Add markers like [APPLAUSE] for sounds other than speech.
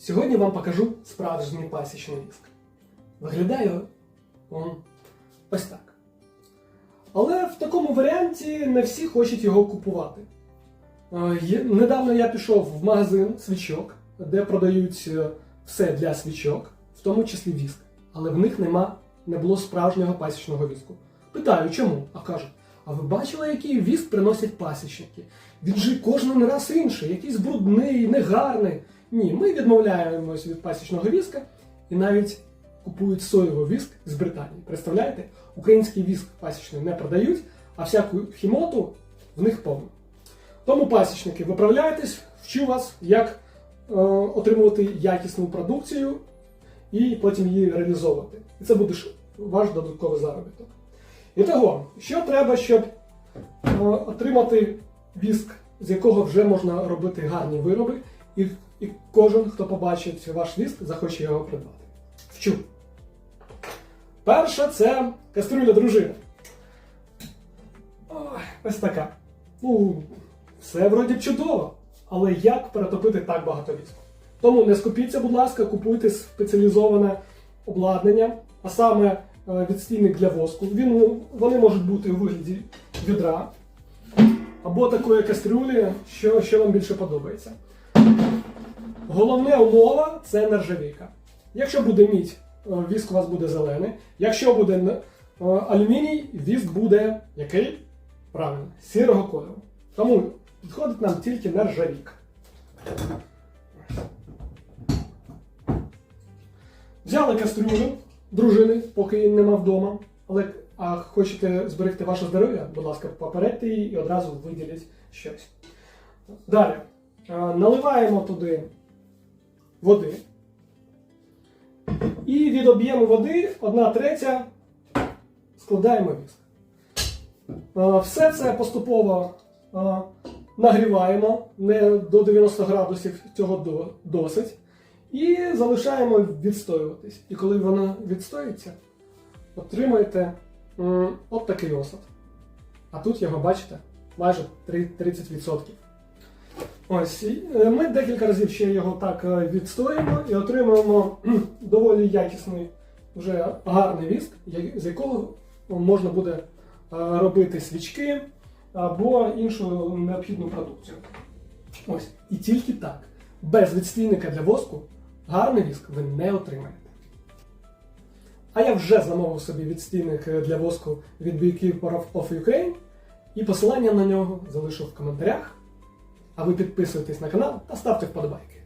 Сьогодні вам покажу справжній пасічний віск. Виглядає он ось так. Але в такому варіанті не всі хочуть його купувати. Е, Недавно я пішов в магазин свічок, де продають е, все для свічок, в тому числі віск. Але в них нема, не було справжнього пасічного віску. Питаю, чому? А кажуть, а ви бачили, який віск приносять пасічники? Він же кожен раз інший, якийсь брудний, негарний. Ні, ми відмовляємось від пасічного віска і навіть купують соєвий віск з Британії. Представляєте? Український віск пасічний не продають, а всяку хімоту в них повно. Тому пасічники, виправляйтесь, вчу вас, як е, отримувати якісну продукцію і потім її реалізовувати. І це буде ваш додатковий заробіток. І того, що треба, щоб е, отримати віск, з якого вже можна робити гарні вироби, і, і кожен, хто побачить ваш віск, захоче його придбати. Вчу. Перше це каструля дружини. Ой, ось така. Ну, все вроді чудово. Але як перетопити так багато віску? Тому не скупіться, будь ласка, купуйте спеціалізоване обладнання, а саме е, відстійник для воску. Він, вони можуть бути у вигляді відра або такої кастрюлі, що, що вам більше подобається. Головне умова це нержавійка. Якщо буде мідь, е, віск у вас буде зелений. Якщо буде е, алюміній, віск буде який? Правильно, сірого кольору. Тому підходить нам тільки нержавійка. Взяли кастрюлю дружини, поки її нема вдома. Але а хочете зберегти ваше здоров'я, будь ласка, попередьте її і одразу виділіть щось. Далі. Е, Наливаємо туди води. І від об'єму води 1 третя складаємо віск. Все це поступово нагріваємо не до 90 градусів цього досить. І залишаємо відстоюватись. І коли воно відстоїться, отримаєте от такий осад. А тут його, бачите, майже 30%. Ось, е, ми декілька разів ще його так е, відстоїмо і отримуємо [CLEARS THROAT] доволі якісний, вже гарний віск, з якого можна буде е, робити свічки або іншу необхідну продукцію. Ось, і тільки так, без відстійника для воску, гарний віск ви не отримаєте. А я вже замовив собі відстійник для воску від Beekeeper of Ukraine, і посилання на нього залишу в коментарях. А ви підписуйтесь на канал та ставте вподобайки.